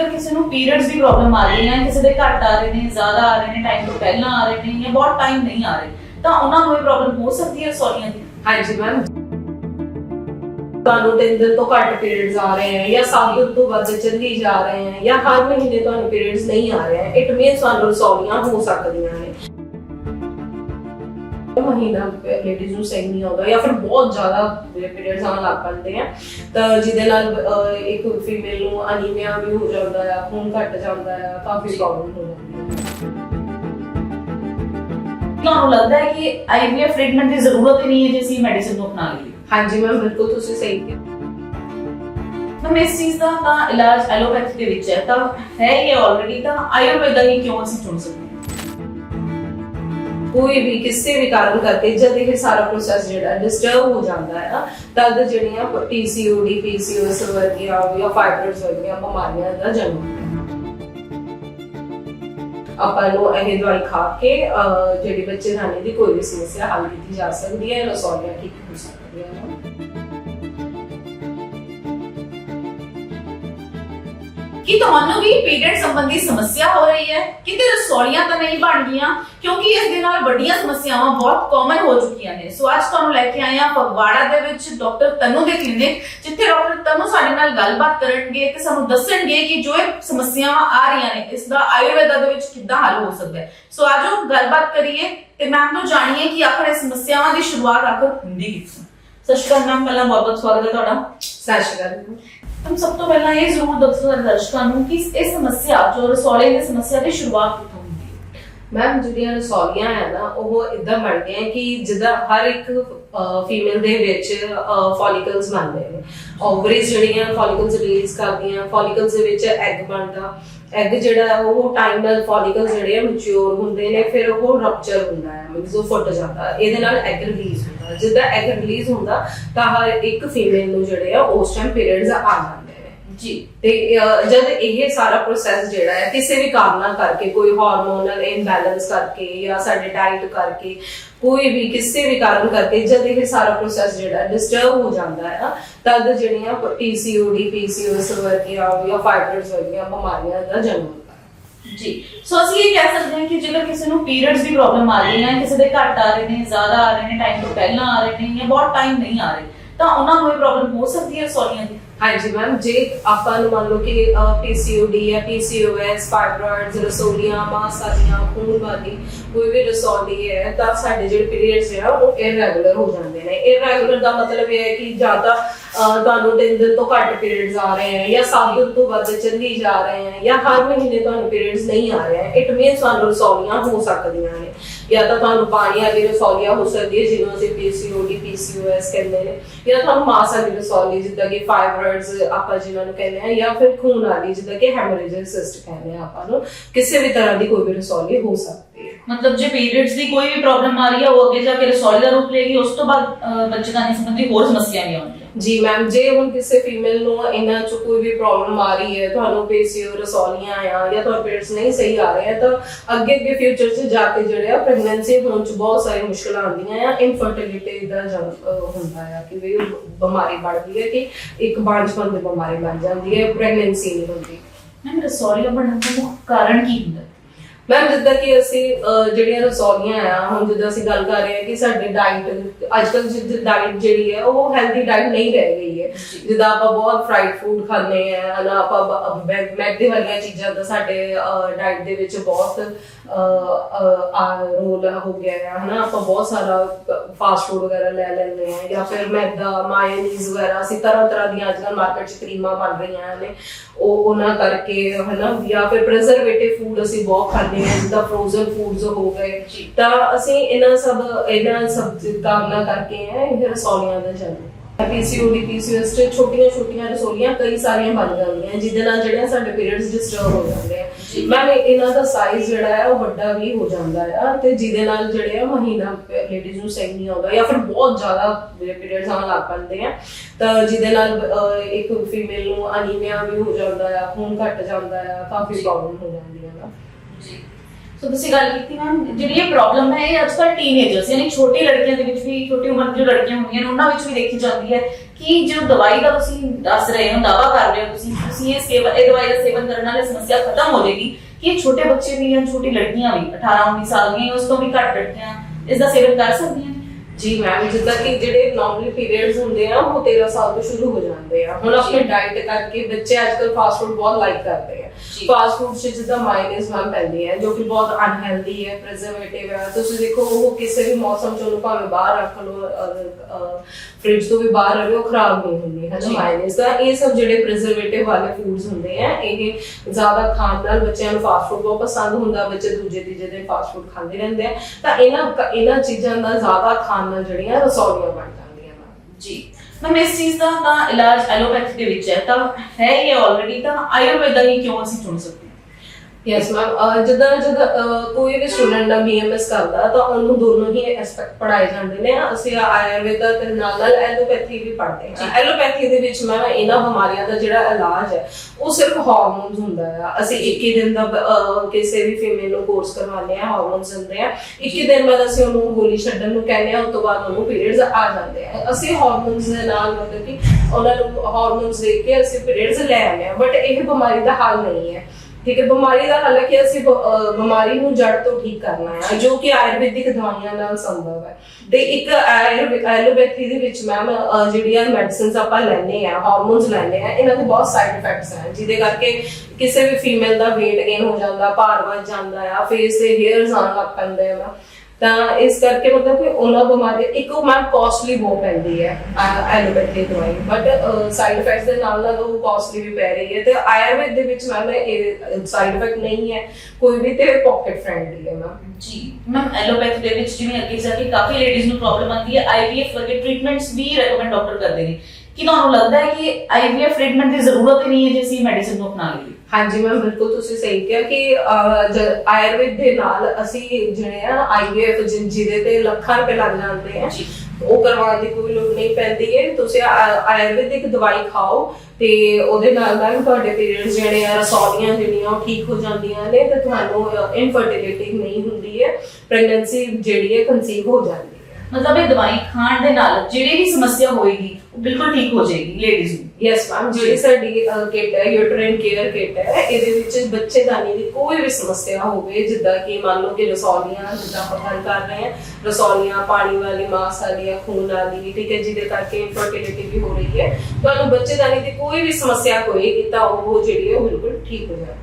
ਜੇਕਰ ਕਿਸੇ ਨੂੰ ਪੀਰੀਅਡਸ ਦੀ ਪ੍ਰੋਬਲਮ ਆ ਰਹੀ ਹੈ ਕਿਸੇ ਦੇ ਘੱਟ ਆ ਰਹੇ ਨੇ, ਜ਼ਿਆਦਾ ਆ ਰਹੇ ਨੇ ਟਾਈਮ ਤੋਂ ਪਹਿਲਾਂ ਆ ਰਹੇ ਨੇ ਜਾਂ ਬਹੁਤ ਟਾਈਮ ਨਹੀਂ ਆ ਰਹੇ, ਤਾਂ ਉਹਨਾਂ ਨੂੰ ਇਹ ਪ੍ਰੋਬਲਮ ਹੋ ਸਕਦੀ ਹੈ? ਸੌਲੀਆਂ ਦੀ ਹਾਂਜੀ ਮੈਮ ਤੁਹਾਨੂੰ ਤਿੰਨ ਦਿਨ ਤੋਂ ਘੱਟ ਪੀਰੀਅਡਸ ਆ ਰਹੇ ਹੈ ਜਾਂ ਸੱਤ ਦਿਨ ਤੋਂ ਵੱਧ ਚੱਲੀ ਜਾ ਰਹੇ ਹੈ ਜਾਂ ਹਰ ਮਹੀਨੇ ਤੁਹਾਨੂੰ ਪੀਰੀਅਡਸ ਨਹੀਂ ਆ ਰਹੇ ਹੈ ਇਟ ਮੀਨਸ ਤੁਹਾਨੂੰ ਰਸੌਲੀਆਂ ਹੋ ਸਕਦੀਆਂ ਨੇ। ਮਹੀਨਾ ਲੇਡੀਜ਼ ਨੂੰ ਸਹੀ ਨਹੀਂ ਆਉਂਦਾ ਜਾਂ ਫਿਰ ਬਹੁਤ ਜ਼ਿਆਦਾ ਪੀਰੀਅਡਸ ਆਉਣ ਲੱਗ ਪੈਂਦੇ ਆ। ਤਾਂ ਜਿਹਦੇ ਨਾਲ ਅਹ, ਇੱਕ ਫੀਮੇਲ ਨੂੰ ਅਨੀਮੀਆ ਵੀ ਹੋ ਜਾਂਦਾ ਆ ਖੂਨ ਘਟ ਜਾਂਦਾ ਆ ਕਾਫੀ ਪ੍ਰੋਬਲਮ ਹੋ ਜਾਂਦੀ ਹੈ ਤੁਹਾਨੂੰ ਲੱਗਦਾ ਹੈ ਕਿ ਆਈਵੀਐਫ ਟ੍ਰੀਟਮੈਂਟ ਦੀ ਜ਼ਰੂਰਤ ਹੀ ਨਹੀਂ ਹੈ ਜੇ ਅਸੀਂ ਮੈਡੀਸਿਨ ਨੂੰ ਅਪਣਾ ਲਈਏ? ਹਾਂਜੀ ਮੈਮ ਬਿਲਕੁਲ ਤੁਸੀਂ ਸਹੀ ਕਿਹਾ। ਮੈਂ ਇਸ ਚੀਜ਼ ਦਾ ਤਾਂ ਇਲਾਜ ਐਲੋਪੈਥੀ ਦੇ ਵਿੱਚ ਹੈ ਤਾਂ ਹੈ ਇਹ ਆਲਰੇਡੀ ਤਾਂ ਆਯੁਰਵੇਦਾ ਹੀ ਕਿਉਂ ਅਸੀਂ ਚੁਣ ਸਕਦੇ? ਹਾਂ ਕੋਈ ਵੀ ਕਿਸੇ ਵੀ ਕਾਰਨ ਕਰਕੇ ਜਦ ਇਹ ਸਾਰਾ ਪ੍ਰੋਸੈਸ ਜਿਹੜਾ ਡਿਸਟਰਬ ਹੋ ਜਾਂਦਾ ਹੈ ਨਾ ਤਦ ਜਿਹੜੀਆਂ ਪੀਸੀਓਡੀ ਪੀਸੀਓਐਸ ਵਰਗੀਆਂ ਜਾਂ ਫਾਈਬਰਸ ਵਰਗੀਆਂ ਬਿਮਾਰੀਆਂ ਦਾ ਜਨਮ ਹੁੰਦਾ ਹੈ। ਆਪਾਂ ਨੂੰ ਇਹ ਦਵਾਈ ਖਾ ਕੇ ਅਹ, ਜਿਹੜੀ ਬੱਚੇ ਦਾਨੇ ਦੀ ਕੋਈ ਵੀ ਸਮੱਸਿਆ ਹੱਲ ਕੀਤੀ ਜਾ ਸਕਦੀ ਹੈ ਰਸੌਲੀਆਂ ਠੀਕ ਹੋ ਸਕਦੀਆਂ ਕੀ ਤੁਹਾਨੂੰ ਵੀ ਪੀਰੀਅਡ ਸੰਬੰਧੀ ਸਮੱਸਿਆ ਹੋ ਰਹੀ ਹੈ? ਕਿਤੇ ਰਸੌਲੀਆਂ ਤਾਂ ਨਹੀਂ ਬਣ ਗਈਆਂ, ਕਿਉਂਕਿ ਇਸ ਦੇ ਨਾਲ ਵੱਡੀਆਂ ਸਮੱਸਿਆਵਾਂ ਬਹੁਤ ਕਾਮਨ ਹੋ ਚੁੱਕੀਆਂ ਨੇ। ਸੋ ਅੱਜ ਤੁਹਾਨੂੰ ਲੈ ਕੇ ਆਏ ਹਾਂ ਫਗਵਾੜਾ ਦੇ ਵਿੱਚ ਡਾਕਟਰ ਤਨੂ ਦੇ ਕਲੀਨਿਕ ਜਿੱਥੇ ਡਾਕਟਰ ਤਨੂ ਸਾਡੇ ਨਾਲ ਗੱਲਬਾਤ ਕਰਨਗੇ ਤੇ ਸਾਨੂੰ ਦੱਸਣਗੇ ਕਿ ਜੋ ਇਹ ਸਮੱਸਿਆਵਾਂ ਆ ਰਹੀਆਂ ਨੇ, ਇਸ ਦਾ ਆਯੁਰਵੇਦਾ ਦੇ ਵਿੱਚ ਕਿੱਦਾਂ ਹੱਲ ਹੋ ਸਕਦਾ ਹੈ। ਸੋ ਆਜੋ ਗੱਲਬਾਤ ਕਰੀਏ ਤੇ ਮੈਮ ਨੂੰ ਜਾਣੀਏ ਕਿ ਆਖਰ ਇਹ ਸਮੱਸਿਆਵਾਂ ਦੀ ਸ਼ੁਰੂਆਤ ਆਖਰ ਹੁੰਦੀ ਕਿੱਥੋਂ। ਸਤਿ ਸ਼੍ਰੀ ਅਕਾਲ ਮੈਮ ਪਹਿਲਾਂ ਬਹੁਤ ਬਹੁਤ ਸਵਾਗਤ ਹੈ ਤੁਹਾਡਾ। ਸਤਿ ਸ਼੍ਰੀ ਅਕਾਲ ਹਮ ਸਭ ਤੋਂ ਪਹਿਲਾਂ ਇਹ ਜ਼ਰੂਰ ਦੱਸੋ ਦਰਸ਼ਕਾਂ ਨੂੰ ਕਿ ਇਹ ਸਮੱਸਿਆ, ਜੋ ਰਸੌਲੇ ਦੀ ਸਮੱਸਿਆ ਦੀ ਸ਼ੁਰੂਆਤ ਕਿੱਥੋਂ ਹੁੰਦੀ ਹੈ? ਮੈਮ ਜਿਹੜੀਆਂ ਰਸੌਲੀਆਂ ਹੈ ਨਾ, ਉਹ ਇਦਾਂ ਬਣਦੀਆਂ ਕਿ ਜਿੱਦਾਂ ਹਰ ਇੱਕ ਫੀਮੇਲ ਦੇ ਵਿੱਚ ਫੋਲੀਕਲਸ ਬਣਦੇ ਨੇ। ਓਵਰੀਜ਼ ਜਿਹੜੀਆਂ ਫੋਲੀਕਲਸ ਰਿਲੀਜ਼ ਕਰਦੀਆਂ ਫੋਲੀਕਲਸ ਦੇ ਵਿੱਚ ਐਗ ਬਣਦਾ। ਐਗ ਜਿਹੜਾ ਉਹ ਟਾਈਮ ਨਾਲ ਫੋਲੀਕਲਸ ਜਿਹੜੇ ਮੈਚੁਰ ਹੁੰਦੇ ਨੇ, ਫਿਰ ਉਹ ਰਪਚਰ ਹੁੰਦਾ ਹੈ ਮੀਨਸ ਉਹ ਫੁੱਟ ਜਾਂਦਾ। ਇਹਦੇ ਨਾਲ ਐਗ ਰਿਲੀਜ਼ ਹੁੰਦਾ। ਜਿੱਦਾਂ ਐਗ ਰਿਲੀਜ਼ ਹੁੰਦਾ ਤਾਂ ਹਰ ਇੱਕ ਫੀਮੇਲ ਨੂੰ ਜਿਹੜੇ ਆ ਉਸ ਟਾਈਮ ਪੀਰੀਅਡਸ ਆ ਜਾਂਦੇ ਨੇ। ਜੀ। ਤੇ ਜਦ ਇਹ ਸਾਰਾ ਪ੍ਰੋਸੈਸ ਜਿਹੜਾ ਹੈ ਕਿਸੇ ਵੀ ਕਾਰਨਾਂ ਕਰਕੇ ਕੋਈ ਹਾਰਮੋਨਲ ਇੰਬੈਲੈਂਸ ਕਰਕੇ ਜਾਂ ਸਾਡੇ ਡਾਈਟ ਕਰਕੇ ਕੋਈ ਵੀ ਕਿਸੇ ਵੀ ਕਾਰਨ ਕਰਕੇ ਜਦ ਇਹ ਸਾਰਾ ਪ੍ਰੋਸੈਸ ਜਿਹੜਾ ਡਿਸਟਰਬ ਹੋ ਜਾਂਦਾ ਹੈ ਨਾ ਤਦ ਜਿਹੜੀਆਂ ਪੀਸੀਓਡੀ ਪੀਸੀਓਐਸ ਵਰਗੀਆਂ ਜਾਂ ਫਾਈਬਰਸ ਵਰਗੀਆਂ ਬਿਮਾਰੀਆਂ ਦਾ ਜਨਮ ਜੀ। ਸੋ ਅਸੀਂ ਇਹ ਕਹਿ ਸਕਦੇ ਹਾਂ ਕਿ ਜੇਕਰ ਕਿਸੇ ਨੂੰ ਪੀਰੀਅਡਸ ਦੀ ਪ੍ਰੋਬਲਮ ਆ ਰਹੀ ਹੈ ਕਿਸੇ ਦੇ ਘੱਟ ਆ ਰਹੇ ਨੇ, ਜ਼ਿਆਦਾ ਆ ਰਹੇ ਨੇ ਟਾਈਮ ਤੋਂ ਪਹਿਲਾਂ ਆ ਰਹੇ ਨੇ ਜਾਂ ਬਹੁਤ ਟਾਈਮ ਨਹੀਂ ਆ ਰਹੇ, ਤਾਂ ਉਹਨਾਂ ਨੂੰ ਇਹ ਪ੍ਰੋਬਲਮ ਹੋ ਸਕਦੀ ਹੈ ਰਸੌਲੀਆਂ ਦੀ ਹਾਂਜੀ ਮੈਮ ਜੇ ਆਪਾਂ ਨੂੰ ਮੰਨ ਲਓ ਕਿ ਪੀਸੀਓਡੀ ਹੈ ਪੀਸੀਓਐਸ ਫਾਈਬਰੋਇਡਸ ਰਸੋਲੀਆਂ ਮਾਸਾਲੀਆਂ ਖੂਨ ਕੋਈ ਵੀ ਰਸੌਲੀ ਹੈ, ਤਾਂ ਸਾਡੇ ਜਿਹੜੇ ਪੀਰੀਅਡਸ ਹੈ ਉਹ ਇਰੈਗੂਲਰ ਹੋ ਜਾਂਦੇ ਨੇ। ਇਰੈਗੂਲਰ ਦਾ ਮਤਲਬ ਇਹ ਹੈ ਕਿ ਜਾਂ ਅਹ, ਤੁਹਾਨੂੰ ਤਿੰਨ ਦਿਨ ਤੋਂ ਘੱਟ ਪੀਰੀਅਡਸ ਆ ਰਹੇ ਹੈ ਜਾਂ ਸੱਤ ਦਿਨ ਤੋਂ ਵੱਧ ਚੱਲੀ ਜਾ ਰਹੇ ਹੈ ਜਾਂ ਹਰ ਮਹੀਨੇ ਤੁਹਾਨੂੰ ਪੀਰੀਅਡਸ ਨਹੀਂ ਆ ਰਹੇ ਇਟ ਮੀਨਸ ਤੁਹਾਨੂੰ ਰਸੌਲੀਆਂ ਹੋ ਸਕਦੀਆਂ ਨੇ। ਜਾਂ ਤਾਂ ਤੁਹਾਨੂੰ ਪਾਣੀ ਵਾਲੀ ਰਸੌਲੀਆਂ ਹੋ ਸਕਦੀ ਹੈ ਜਿਹਨੂੰ ਅਸੀਂ ਪੀਸੀਓਡੀ ਪੀਸੀਓਐਸ ਕਹਿੰਦੇ ਨੇ। ਜਾਂ ਤੁਹਾਨੂੰ ਮਾਸ ਵਾਲੀ ਰਸੌਲੀ ਜਿੱਦਾਂ ਕਿ ਫਾਈਬਰਸ ਆਪਾਂ ਜਿਨ੍ਹਾਂ ਨੂੰ ਕਹਿੰਦੇ ਆ ਜਾਂ ਫਿਰ ਖੂਨ ਵਾਲੀ ਜਿੱਦਾਂ ਕਿ ਹੈਮਰੇਜਲ ਸਿਸਟ ਕਹਿੰਦੇ ਆ ਆਪਾਂ ਨੂੰ ਕਿਸੇ ਵੀ ਤਰ੍ਹਾਂ ਦੀ ਕੋਈ ਵੀ ਰਸੌਲੀ ਹੋ ਸਕਦੀ ਹੈ। ਮਤਲਬ ਜੇ ਪੀਰੀਅਡਸ ਦੀ ਕੋਈ ਵੀ ਪ੍ਰੋਬਲਮ ਆ ਰਹੀ ਹੈ ਉਹ ਅੱਗੇ ਜਾ ਕੇ ਰਸੌਲੀ ਦਾ ਰੂਪ ਲਏਗੀ ਉਸ ਤੋਂ ਬਾਅਦ ਅਹ, ਬੱਚੇਦਾਨੀ ਸੰਬੰਧੀ ਹੋਰ ਸਮੱਸਿਆ ਵੀ ਆਉਂਦੀਆਂ ਜੀ ਮੈਮ ਜੇ ਹੁਣ ਕਿਸੇ ਫੀਮੇਲ ਨੂੰ ਇਹਨਾਂ ਚ ਕੋਈ ਵੀ ਪ੍ਰੋਬਲਮ ਆ ਰਹੀ ਹੈ ਤੁਹਾਨੂੰ ਪੀਸੀਓ ਰਸੌਲੀਆਂ ਆ ਜਾਂ ਤੁਹਾਨੂੰ ਪੀਰੀਅਡਸ ਨਹੀਂ ਸਹੀ ਆ ਰਹੇ ਆ ਤਾਂ ਅੱਗੇ ਅੱਗੇ ਫਿਊਚਰ 'ਚ ਜਾ ਕੇ ਜਿਹੜੇ ਆ ਪ੍ਰੈਗਨੈਂਸੀ ਹੋਣ ਚ ਬਹੁਤ ਸਾਰੀ ਮੁਸ਼ਕਲਾਂ ਆਉਂਦੀਆਂ ਆ ਇਨਫਰਟੀਲਿਟੀ ਦਾ ਅਹ, ਹੁੰਦਾ ਆ ਕਿ ਵੀ ਬਿਮਾਰੀ बढ़ਦੀ ਹੈ ਕਿ ਇੱਕ ਬਾਂਝਪਨ ਦੀ ਬਿਮਾਰੀ ਬਣ ਜਾਂਦੀ ਹੈ ਪ੍ਰੈਗਨੈਂਸੀ ਨਹੀਂ ਹੁੰਦੀ ਮੈਮ ਰਸੌਲੀਆਂ ਬਣਨ ਦਾ ਮੁੱਖ ਕਾਰਨ ਕੀ ਹੁੰਦਾ ਹੈ? ਮੈਮ ਜਿੱਦਾਂ ਕਿ ਅਸੀਂ ਅਹ, ਜਿਹੜੀਆਂ ਰਸੌਲੀਆਂ ਆ ਹੁਣ ਜਿੱਦਾਂ ਅਸੀਂ ਗੱਲ ਕਰ ਰਹੇ ਹਾਂ ਕਿ ਸਾਡੀ ਡਾਈਟ ਅੱਜਕੱਲ ਜਿੱਦ ਡਾਈਟ ਜਿਹੜੀ ਹੈ ਉਹ ਹੈਲਦੀ ਡਾਈਟ ਨਹੀਂ ਰਹਿ ਗਈ ਹੈ। ਜਿੱਦਾਂ ਆਪਾਂ ਬਹੁਤ ਫਰਾਈਡ ਫੂਡ ਖਾਂਦੇ ਆ ਹਨਾ ਆਪਾਂ ਮੈਦੇ ਵਾਲੀਆਂ ਚੀਜ਼ਾਂ ਦਾ ਸਾਡੇ ਡਾਈਟ ਦੇ ਵਿੱਚ ਬਹੁਤ ਰੋਲ ਹੋ ਗਿਆ ਹੈ। ਹਨਾ ਆਪਾਂ ਬਹੁਤ ਸਾਰਾ ਫਾਸਟ ਫੂਡ ਵਗੈਰਾ ਲੈ ਲੈਂਦੇ ਆ ਜਾਂ ਫਿਰ ਮੈਦਾ ਮਾਇਓਨੀਜ਼ ਵਗੈਰਾ ਅਸੀਂ ਤਰ੍ਹਾਂ ਤਰ੍ਹਾਂ ਦੀਆਂ ਅੱਜਕੱਲ ਮਾਰਕੀਟ 'ਚ ਕਰੀਮਾਂ ਬਣ ਰਹੀਆਂ ਨੇ। ਉਹ ਉਹਨਾਂ ਕਰਕੇ ਹਨਾ ਜਾਂ ਫਿਰ ਪ੍ਰੀਜ਼ਰਵੇਟਿਵ ਫੂਡ ਅਸੀਂ ਬਹੁਤ ਖਾਂਦੇ ਹਾਂ ਜਿੱਦਾਂ ਫਰੋਜ਼ਨ ਫੂਡਸ ਹੋ ਗਏ। ਤਾਂ ਅਸੀਂ ਇਹਨਾਂ ਸਭ ਇਹਨਾਂ ਸਭ ਕਾਰਨਾਂ ਕਰਕੇ ਹੈ ਇਹ ਰਸੌਲੀਆਂ ਦਾ ਜਨਮ। ਪੀਸੀਓਡੀ ਪੀਸੀਓਐਸ ਤੇ ਛੋਟੀਆਂ ਛੋਟੀਆਂ ਰਸੌਲੀਆਂ ਕਈ ਸਾਰੀਆਂ ਬਣ ਜਾਂਦੀਆਂ ਜਿਹਦੇ ਨਾਲ ਜਿਹੜੇ ਸਾਡੇ ਪੀਰੀਅਡਸ ਡਿਸਟਰਬ ਹੋ ਜਾਂਦੇ ਆ ਮੈਮ ਇਹਨਾਂ ਦਾ ਸਾਈਜ਼ ਜਿਹੜਾ ਹੈ ਉਹ ਵੱਡਾ ਵੀ ਹੋ ਜਾਂਦਾ ਹੈ ਤੇ ਜਿਹਦੇ ਨਾਲ ਜਿਹੜੇ ਆ ਮਹੀਨਾ ਲੇਡੀਜ਼ ਨੂੰ ਸਹੀ ਨਹੀਂ ਆਉਂਦਾ ਜਾਂ ਫਿਰ ਬਹੁਤ ਜ਼ਿਆਦਾ ਪੀਰੀਅਡਸ ਆਉਣ ਲੱਗ ਪੈਂਦੇ ਆ। ਤਾਂ ਜਿਹਦੇ ਨਾਲ ਇੱਕ ਫੀਮੇਲ ਨੂੰ ਅਨੀਮੀਆ ਵੀ ਹੋ ਜਾਂਦਾ ਆ ਖੂਨ ਘਟ ਜਾਂਦਾ ਆ ਕਾਫੀ ਪ੍ਰੋਬਲਮ ਹੋ ਜਾਂਦੀਆਂ ਨਾ। ਜੀ। ਸੋ ਤੁਸੀਂ ਗੱਲ ਕੀਤੀ ਮੈਮ, ਜਿਹੜੀ ਇਹ ਪ੍ਰੋਬਲਮ ਹੈ, ਇਹ ਅੱਜਕੱਲ ਟੀਨੇਜਰਸ ਯਾਨੀ ਛੋਟੀ ਲੜਕੀਆਂ ਦੇ ਵਿੱਚ ਵੀ, ਛੋਟੀ ਉਮਰ ਦੀ ਜੋ ਲੜਕੀਆਂ ਹੁੰਦੀਆਂ ਨੇ, ਉਹਨਾਂ ਵਿੱਚ ਵੀ ਦੇਖੀ ਜਾਂਦੀ ਹੈ ਕਿ ਜੋ ਦਵਾਈ ਦਾ ਤੁਸੀਂ ਦੱਸ ਰਹੇ ਹੋ, ਦਾਵਾ ਕਰ ਰਹੇ ਹੋ ਤੁਸੀਂ ਤੁਸੀਂ ਇਹ ਸੇਵਾ ਇਹ ਦਵਾਈ ਦਾ ਸੇਵਨ ਕਰਨ ਨਾਲ ਇਹ ਸਮੱਸਿਆ ਖਤਮ ਹੋ ਜਾਏਗੀ ਕਿ ਇਹ ਛੋਟੇ ਬੱਚੇ ਵੀ ਜਾਂ ਛੋਟੀ ਲੜਕੀਆਂ ਵੀ 18 19 ਸਾਲ ਦੀਆਂ ਉਸ ਤੋਂ ਵੀ ਘੱਟ ਲੜਕੀਆਂ ਇਸ ਦਾ ਸੇਵਨ ਕਰ ਸਕਦੀਆਂ ਜੀ ਮੈਮ ਜਿੱਦਾਂ ਕਿ ਜਿਹੜੇ ਨਾਰਮਲੀ ਪੀਰੀਅਡਸ ਹੁੰਦੇ ਆ ਉਹ 13 ਸਾਲ ਤੋਂ ਸ਼ੁਰੂ ਹੋ ਜਾਂਦੇ ਆ ਹੁਣ। ਆਪਣੀ ਡਾਈਟ ਕਰਕੇ ਬੱਚੇ ਅੱਜਕੱਲ ਫਾਸਟ ਫੂਡ ਬਹੁਤ ਲਾਈਕ ਕਰਦੇ ਆ। ਫਾਸਟ ਫੂਡ 'ਚ ਜਿੱਦਾਂ ਮਾਇਨਸ ਮੈਮ ਪੈਂਦੀ ਹੈ ਜੋ ਕਿ ਬਹੁਤ ਅਨਹੈਲਦੀ ਹੈ ਪ੍ਰੀਜ਼ਰਵੇਟਿਵ ਹੈ ਤੁਸੀਂ ਦੇਖੋ ਉਹ ਕਿਸੇ ਵੀ ਮੌਸਮ 'ਚ ਉਹਨੂੰ ਭਾਵੇਂ ਬਾਹਰ ਰੱਖ ਲਓ ਫ੍ਰਿਜ ਤੋਂ ਵੀ ਬਾਹਰ ਰਹੇ ਉਹ ਖਰਾਬ ਨਹੀਂ ਹੁੰਦੀ ਹੈ ਨਾ। ਮਾਇਨਸ ਦਾ ਇਹ ਸਭ ਜਿਹੜੇ ਪ੍ਰੀਜ਼ਰਵੇਟਿਵ ਵਾਲੇ ਫੂਡਸ ਹੁੰਦੇ ਆ ਇਹ ਜ਼ਿਆਦਾ ਖਾਣ ਨਾਲ ਬੱਚਿਆਂ ਨੂੰ ਫਾਸਟ ਫੂਡ ਬਹੁਤ ਪਸੰਦ ਹੁੰਦਾ ਬੱਚੇ ਦੂਜੇ ਤੀਜੇ ਦਿਨ ਫਾਸਟ ਫੂਡ ਖਾਂਦੇ ਰਹਿੰਦੇ ਆ ਤਾਂ ਇਹਨਾਂ ਇਹਨਾਂ ਚੀਜ਼ਾਂ ਦਾ ਜ਼ਿਆਦਾ ਖਾਣ ਨਾਲ ਜਿਹੜੀਆਂ ਰਸੌਲੀਆਂ ਬਣ ਜਾਂਦੀਆਂ ਨੇ ਜੀ। ਮੈਮ ਇਸ ਚੀਜ਼ ਦਾ ਤਾਂ ਇਲਾਜ ਐਲੋਪੈਥੀ ਦੇ ਵਿੱਚ ਹੈ। ਤਾਂ ਹੈ ਇਹ ਆਲਰੇਡੀ ਤਾਂ ਆਯੁਰਵੇਦਾ ਹੀ ਕਿਉਂ ਅਸੀਂ ਚੁਣ ਸਕਦੇ? ਹਾਂ ਯੈਸ ਮੈਮ ਜਦੋਂ ਜਦੋਂ ਕੋਈ ਵੀ ਸਟੂਡੈਂਟ ਦਾ ਬੀਐਮਐਸ ਕਰਦਾ ਤਾਂ ਉਹਨੂੰ ਦੋਨੋਂ ਹੀ ਐਸਪੈਕਟ ਪੜਾਏ ਜਾਂਦੇ ਨੇ। ਅਸੀਂ ਆਯੁਰਵੇਦਾ ਦੇ ਨਾਲ ਨਾਲ ਐਲੋਪੈਥੀ ਵੀ ਪੜ੍ਹਦੇ ਹਾਂ। ਐਲੋਪੈਥੀ ਦੇ ਵਿੱਚ ਮੈਮ ਇਹਨਾਂ ਬਿਮਾਰੀਆਂ ਦਾ ਜਿਹੜਾ ਇਲਾਜ ਹੈ ਉਹ ਸਿਰਫ ਹਾਰਮੋਨਸ ਹੁੰਦਾ ਆ। ਅਸੀਂ 21 ਦਿਨ ਦਾ ਕਿਸੇ ਵੀ ਫੀਮੇਲ ਨੂੰ ਕੋਰਸ ਕਰਵਾਉਂਦੇ ਆ ਹਾਰਮੋਨਸ ਦਿੰਦੇ ਆ 21 ਦਿਨ ਬਾਅਦ ਅਸੀਂ ਉਹਨੂੰ ਗੋਲੀ ਛੱਡਣ ਨੂੰ ਕਹਿੰਦੇ ਆ ਉਸ ਤੋਂ ਬਾਅਦ ਉਹਨੂੰ ਪੀਰੀਅਡਸ ਆ ਜਾਂਦੇ ਆ। ਅਸੀਂ ਹਾਰਮੋਨਸ ਦੇ ਨਾਲ ਮਤਲਬ ਕਿ ਉਹਨਾਂ ਨੂੰ ਹਾਰਮੋਨਸ ਦੇ ਕੇ ਅਸੀਂ ਪੀਰੀਅਡਸ ਲੈ ਆਉਂਦੇ ਆ ਬਟ ਇਹ ਬਿਮਾਰੀ ਦਾ ਹੱਲ ਨਹੀਂ ਹੈ। ਠੀਕ ਹੈ, ਬਿਮਾਰੀ ਦਾ ਹੱਲ ਅਸੀਂ ਬ- ਅਹ ਬਿਮਾਰੀ ਨੂੰ ਜੜ ਤੋਂ ਠੀਕ ਕਰਨਾ ਹੈ, ਜੋ ਕਿ ਆਯੁਰਵੈਦਿਕ ਦਵਾਈਆਂ ਨਾਲ ਸੰਭਵ ਹੈ। ਤੇ ਇੱਕ ਆਯੁਰਵੇ- ਐਲੋਪੈਥੀ ਦੇ ਵਿੱਚ ਮੈਮ ਜਿਹੜੀਆਂ ਮੈਡੀਸਿਨਸ ਆਪਾਂ ਲੈਂਦੇ ਆ ਹਾਰਮੋਨਸ ਲੈਂਦੇ ਆ ਇਹਨਾਂ ਦੇ ਬਹੁਤ ਸਾਈਡ ਇਫੈਕਟਸ ਹਨ, ਜਿਹਦੇ ਕਰਕੇ ਕਿਸੇ ਵੀ ਫੀਮੇਲ ਦਾ weight gain ਹੋ ਜਾਂਦਾ, ਭਾਰ ਵੱਧ ਜਾਂਦਾ ਆ ਫੇਸ ਤੇ ਹੇਅਰਸ ਆਉਣ ਲੱਗ ਪੈਂਦੇ ਆ। ਤਾਂ ਇਸ ਕਰਕੇ ਮਤਲਬ ਕਿ ਉਹਨਾਂ ਬਿਮਾਰੀ ਇੱਕ ਉਹ ਮੈਮ ਕਾਸਟਲੀ ਬਹੁਤ ਪੈਂਦੀ ਹੈ ਐਲੋਪੈਥੀ ਦਵਾਈ। ਬਟ ਸਾਈਡ ਇਫੈਕਟਸ ਦੇ ਨਾਲ ਨਾਲ ਉਹ ਕਾਸਟਲੀ ਵੀ ਪੈ ਰਹੀ ਹੈ ਤੇ ਆਯੁਰਵੇਦ ਦੇ ਵਿੱਚ ਮੈਮ ਇਹ ਸਾਈਡ ਇਫੈਕਟ ਨਹੀਂ ਹੈ। ਕੋਈ ਵੀ ਤੇ ਪਾਕਟ ਫ੍ਰੈਂਡਲੀ ਹੈ ਮੈਮ। ਜੀ, ਮੈਮ ਐਲੋਪੈਥੀ ਦੇ ਵਿੱਚ ਜਿਵੇਂ ਅੱਗੇ ਜਾ ਕੇ ਕਾਫੀ ਲੇਡੀਜ਼ ਨੂੰ ਪ੍ਰੋਬਲਮ ਆਉਂਦੀ ਹੈ ਆਈਵੀਐਫ ਵਰਗੇ ਟ੍ਰੀਟਮੈਂਟਸ ਵੀ ਰეკਮੈਂਡ ਡਾਕਟਰ ਕਰਦੇ ਨੇ। ਕਿ ਤੁਹਾਨੂੰ ਲੱਗਦਾ ਹੈ ਕਿ ਆਈਵੀਐਫ ਟ੍ਰੀਟਮੈਂਟ ਦੀ ਜ਼ਰੂਰਤ ਹੀ ਨਹੀਂ ਹੈ ਜੇ ਅਸੀਂ ਮੈਡੀਸਿਨ ਨੂੰ ਅਪਣਾ ਲਈਏ? ਹਾਂਜੀ ਮੈਮ ਬਿਲਕੁਲ ਤੁਸੀਂ ਸਹੀ ਕਿਹਾ ਕਿ ਆਯੁਰਵੇਦ ਦੇ ਨਾਲ ਅਸੀਂ ਜਿਹੜੇ ਆ ਆਈਵੀਐਫ ਜਿਹਦੇ ਤੇ ਲੱਖਾਂ ਰੁਪਏ ਲੱਗ ਜਾਂਦੇ ਆ ਉਹ ਕਰਵਾਉਣ ਦੀ ਕੋਈ ਲੋੜ ਨਹੀਂ ਪੈਂਦੀ ਹੈ ਤੁਸੀਂ ਆਯੁਰਵੈਦਿਕ ਦਵਾਈ ਖਾਓ ਤੇ ਉਹਦੇ ਨਾਲ ਨਾਲ ਤੁਹਾਡੇ ਪੀਰੀਅਡਸ ਜਿਹੜੇ ਆ ਰਸੌਲੀਆਂ ਜਿਹੜੀਆਂ ਉਹ ਠੀਕ ਹੋ ਜਾਂਦੀਆਂ ਨੇ ਤੇ ਤੁਹਾਨੂੰ ਇਨਫਰਟੀਲਿਟੀ ਨਹੀਂ ਹੁੰਦੀ ਹੈ ਪ੍ਰੈਗਨੈਂਸੀ ਜਿਹੜੀ ਹੈ ਕਨਸੀਵ ਹੋ ਜਾਂਦੀ ਹੈ ਮਤਲਬ ਇਹ ਦਵਾਈ ਖਾਣ ਦੇ ਨਾਲ ਜਿਹੜੀ ਵੀ ਸਮੱਸਿਆ ਹੋਏਗੀ ਉਹ ਬਿਲਕੁਲ ਠੀਕ ਹੋ ਜਾਏਗੀ ਲੇਡੀਜ਼ ਨੂੰ। ਯੈਸ ਮੈਮ ਜਿਹੜੀ ਸਾਡੀ ਕਿਟ ਹੈ ਯੂਟਰਾਈਨ ਕੇਅਰ ਕਿਟ ਹੈ ਇਹਦੇ ਵਿੱਚ ਬੱਚੇਦਾਨੀ ਦੀ ਕੋਈ ਵੀ ਸਮੱਸਿਆ ਹੋਵੇ ਜਿੱਦਾਂ ਕਿ ਮੰਨ ਲਓ ਕਿ ਰਸੌਲੀਆਂ ਜਿੱਦਾਂ ਆਪਾਂ ਗੱਲ ਕਰ ਰਹੇ ਹਾਂ ਰਸੌਲੀਆਂ ਪਾਣੀ ਵਾਲੀ ਮਾਸ ਵਾਲੀ ਖੂਨ ਵਾਲੀ ਠੀਕ ਹੈ ਜਿਹਦੇ ਕਰਕੇ ਇਨਫਰਟੀਲਿਟੀ ਵੀ ਹੋ ਰਹੀ ਹੈ ਤੁਹਾਨੂੰ ਬੱਚੇਦਾਨੀ ਦੀ ਕੋਈ ਵੀ ਸਮੱਸਿਆ ਹੋਏਗੀ ਤਾਂ ਉਹ ਜਿਹੜੀ ਹੈ ਬਿਲਕੁਲ ਠੀਕ ਹੋ ਹੈ।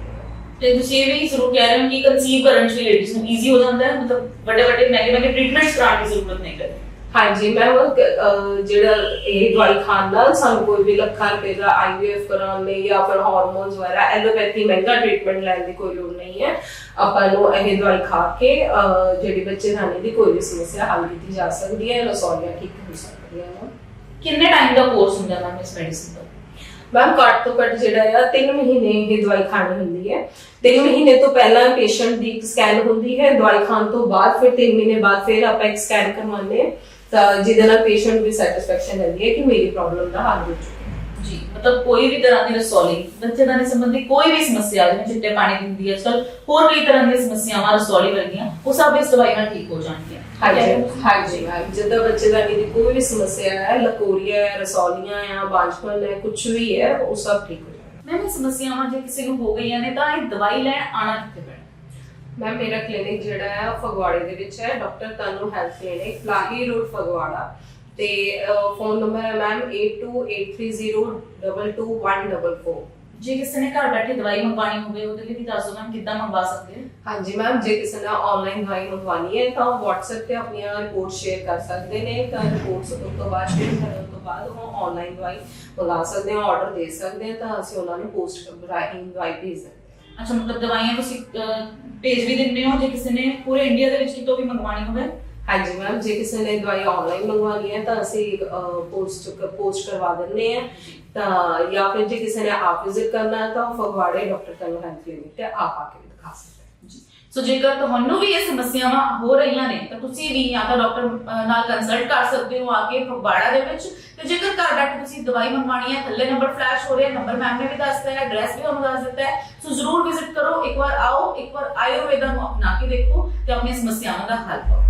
ਤੇ ਤੁਸੀਂ ਇਹ ਵੀ ਜ਼ਰੂਰ ਕਹਿ ਰਹੇ ਹੋ ਕਿ ਕਨਸੀਵ ਕਰਨ ਚ ਲੇਡੀਜ਼ ਨੂੰ ਈਜ਼ੀ ਹੋ ਜਾਂਦਾ ਹੈ ਮਤਲਬ ਵੱਡੇ ਵੱਡੇ ਮਹਿੰਗੇ ਮਹਿੰਗੇ ਟ੍ਰੀਟਮੈਂਟਸ ਕਰਾਉਣ ਦੀ ਜ਼ਰੂਰਤ ਨਹੀਂ ਪੈਂਦੀ ਹਾਂਜੀ ਮੈਂ ਜਿਹੜਾ ਇਹ ਦਵਾਈ ਖਾਣ ਨਾਲ ਸਾਨੂੰ ਕੋਈ ਵੀ ਲੱਖਾਂ ਰੁਪਏ ਦਾ ਆਈਵੀਐਫ ਕਰਾਉਣ ਲਈ ਜਾਂ ਫਿਰ ਹਾਰਮੋਨਸ ਵਗੈਰਾ ਐਲੋਪੈਥੀ ਮਹਿੰਗਾ ਟ੍ਰੀਟਮੈਂਟ ਲੈਣ ਦੀ ਕੋਈ ਲੋੜ ਨਹੀਂ ਹੈ। ਆਪਾਂ ਨੂੰ ਇਹ ਦਵਾਈ ਖਾ ਕੇ ਅਹ, ਜਿਹੜੀ ਬੱਚੇ ਦਾਨੀ ਦੀ ਕੋਈ ਵੀ ਸਮੱਸਿਆ ਹੱਲ ਕੀਤੀ ਜਾ ਸਕਦੀ ਹੈ ਰਸੌਲੀਆਂ ਠੀਕ ਹੋ ਸਕਦੀਆਂ ਨੇ। ਕਿੰਨੇ ਟਾਈਮ ਦਾ ਕੋਰਸ ਹੁੰਦਾ ਮੈਮ ਇਸ ਮੈਡੀਸਿਨ ਦਾ? ਮੈਮ ਘੱਟ ਤੋਂ ਘੱਟ ਜਿਹੜਾ ਆ 3 ਮਹੀਨੇ ਇਹ ਦਵਾਈ ਖਾਣੀ ਹੁੰਦੀ ਹੈ। 3 ਮਹੀਨੇ ਤੋਂ ਪਹਿਲਾਂ ਪੇਸ਼ੈਂਟ ਦੀ ਸਕੈਨ ਹੁੰਦੀ ਹੈ। ਦਵਾਈ ਖਾਣ ਤੋਂ ਬਾਅਦ ਫਿਰ 3 ਮਹੀਨੇ ਬਾਅਦ ਫਿਰ ਆਪਾਂ ਇੱਕ ਸਕੈਨ ਕਰਵਾਉਂਦੇ ਹਾਂ। ਤਾਂ ਜਿਹਦੇ ਨਾਲ ਪੇਸ਼ੈਂਟ ਵੀ ਸੈਟੀਸਫੈਕਸ਼ਨ ਰਹਿੰਦੀ ਹੈ ਕਿ ਮੇਰੀ ਪ੍ਰੋਬਲਮ ਦਾ ਹੱਲ ਹੋ ਚੁੱਕਾ ਜੀ ਮਤਲਬ ਕੋਈ ਵੀ ਤਰ੍ਹਾਂ ਦੀ ਰਸੌਲੀ ਬੱਚੇਦਾਨੀ ਸੰਬੰਧੀ ਕੋਈ ਵੀ ਸਮੱਸਿਆ ਜਿਵੇਂ ਚਿੱਟੇ ਪਾਣੀ ਦੀ ਹੁੰਦੀ ਹੈ ਅੱਜਕੱਲ ਹੋਰ ਕਈ ਤਰ੍ਹਾਂ ਦੀਆਂ ਸਮੱਸਿਆਵਾਂ ਰਸੌਲੀ ਵਰਗੀਆਂ ਉਹ ਸਭ ਇਸ ਦਵਾਈ ਨਾਲ ਠੀਕ ਹੋ ਜਾਣਗੀਆਂ। ਹਾਂਜੀ ਹਾਂਜੀ ਮੈਮ ਜਿੱਦਾਂ ਬੱਚੇਦਾਨੀ ਦੀ ਕੋਈ ਵੀ ਸਮੱਸਿਆ ਹੈ ਲਕੋਰੀਆ ਹੈ ਰਸੌਲੀਆਂ ਹੈ ਬਾਂਝਪਨ ਹੈ ਕੁਝ ਵੀ ਹੈ ਉਹ ਸਭ ਠੀਕ ਹੋ ਜਾਏਗਾ ਮੈਮ ਇਹ ਸਮੱਸਿਆਵਾਂ ਜੇ ਕਿਸੇ ਨੂੰ ਹੋ ਗਈਆਂ ਨੇ ਤਾਂ ਇਹ ਦਵਾਈ ਲੈਣ ਆਣਾ ਕਿੱਥੇ ਪੈਣਾ? ਮੈਮ ਮੇਰਾ ਕਲੀਨਿਕ ਜਿਹੜਾ ਹੈ ਉਹ ਫਗਵਾੜੇ ਦੇ ਵਿੱਚ ਹੈ doctor Tanu health clinic Plahi road Phagwara. ਤੇ ਫੋਨ ਨੰਬਰ ਹੈ ਮੈਮ 8283022144 ਜੇ ਕਿਸੇ ਨੇ ਘਰ ਬੈਠੇ ਦਵਾਈ ਮੰਗਵਾਣੀ ਹੋਵੇ ਉਹਦੇ ਲਈ ਵੀ ਦੱਸ ਦਿਓ ਮੈਮ ਕਿੱਦਾਂ ਮੰਗਵਾ ਸਕਦੇ ਹੋ ਹਾਂਜੀ ਮੈਮ ਜੇ ਕਿਸੇ ਨੇ ਆਨਲਾਈਨ ਦਵਾਈ ਮੰਗਵਾਉਣੀ ਹੈ ਤਾਂ WhatsApp ਤੇ ਆਪਣੀਆਂ ਰਿਪੋਰਟ ਸ਼ੇਅਰ ਕਰ ਸਕਦੇ ਨੇ ਤਾਂ ਰਿਪੋਰਟਸ ਉਸ ਤੋਂ ਬਾਅਦ ਸ਼ੇਅਰ ਕਰਨ ਤੋਂ ਬਾਅਦ ਉਹ ਆਨਲਾਈਨ ਦਵਾਈ ਮੰਗਾ ਸਕਦੇ ਆ ਆਰਡਰ ਦੇ ਸਕਦੇ ਆ ਤਾਂ ਅਸੀਂ ਉਹਨਾਂ ਨੂੰ ਪੋਸਟ ਰਾਹੀਂ ਦਵਾਈ ਭੇਜ ਸਕਦੇ ਅੱਛਾ ਮਤਲਬ ਦਵਾਈਆਂ ਤੁਸੀਂ ਭੇਜ ਵੀ ਦਿੰਦੇ ਹੋ ਜੇ ਕਿਸੇ ਨੇ ਪੂਰੇ ਇੰਡੀਆ ਦੇ ਵਿੱਚ ਕਿਤੋਂ ਵੀ ਮੰਗਵਾਣੀ ਹੋਵੇ? ਹਾਂਜੀ ਮੈਮ ਜੇ ਕਿਸੇ ਨੇ ਦਵਾਈ ਆਨਲਾਈਨ ਮੰਗਵਾਉਣੀ ਹੈ ਤਾਂ ਅਸੀਂ ਪੋਸਟ ਪੋਸਟ ਕਰਵਾ ਦਿੰਦੇ ਆ ਤਾਂ ਜਾਂ ਫਿਰ ਜੇ ਕਿਸੇ ਨੇ ਆਪ ਵਿਜ਼ਿਟ ਕਰਨਾ ਹੈ ਤਾਂ ਉਹ ਫਗਵਾੜੇ ਡਾਕਟਰ ਤਨੂ ਹੈਲਥ ਕਲੀਨਿਕ ਤੇ ਆਪ ਆ ਕੇ ਵੀ ਦਿਖਾ ਸਕਦੇ ਹੈ ਜੀ ਸੋ ਜੇਕਰ ਤੁਹਾਨੂੰ ਵੀ ਇਹ ਸਮੱਸਿਆਵਾਂ ਹੋ ਰਹੀਆਂ ਨੇ ਤਾਂ ਤੁਸੀਂ ਵੀ ਜਾਂ ਤਾਂ ਡਾਕਟਰ ਨਾਲ ਕੰਸਲਟ ਕਰ ਸਕਦੇ ਹੋ ਆ ਕੇ ਫਗਵਾੜਾ ਦੇ ਵਿੱਚ ਤੇ ਜੇਕਰ ਘਰ ਬੈਠੇ ਤੁਸੀਂ ਦਵਾਈ ਮੰਗਵਾਉਣੀ ਹੈ ਥੱਲੇ ਨੰਬਰ ਫਲੈਸ਼ ਹੋ ਰਿਹਾ ਨੰਬਰ ਮੈਮ ਨੇ ਵੀ ਦੱਸਤਾ ਹੈ ਐਡਰੈਸ ਵੀ ਤੁਹਾਨੂੰ ਦੱਸ ਦਿੱਤਾ ਹੈ ਸੋ ਜ਼ਰੂਰ ਵਿਜ਼ਿਟ ਕਰੋ ਇੱਕ ਵਾਰ ਆਓ ਇੱਕ ਵਾਰ ਆਯੁਰਵੇਦਾ ਨੂੰ ਅਪਣਾ ਕੇ ਦੇਖੋ ਤੇ ਆਪਣੀਆਂ ਸਮੱਸਿਆਵਾਂ ਦਾ ਹੱਲ ਕਰੋ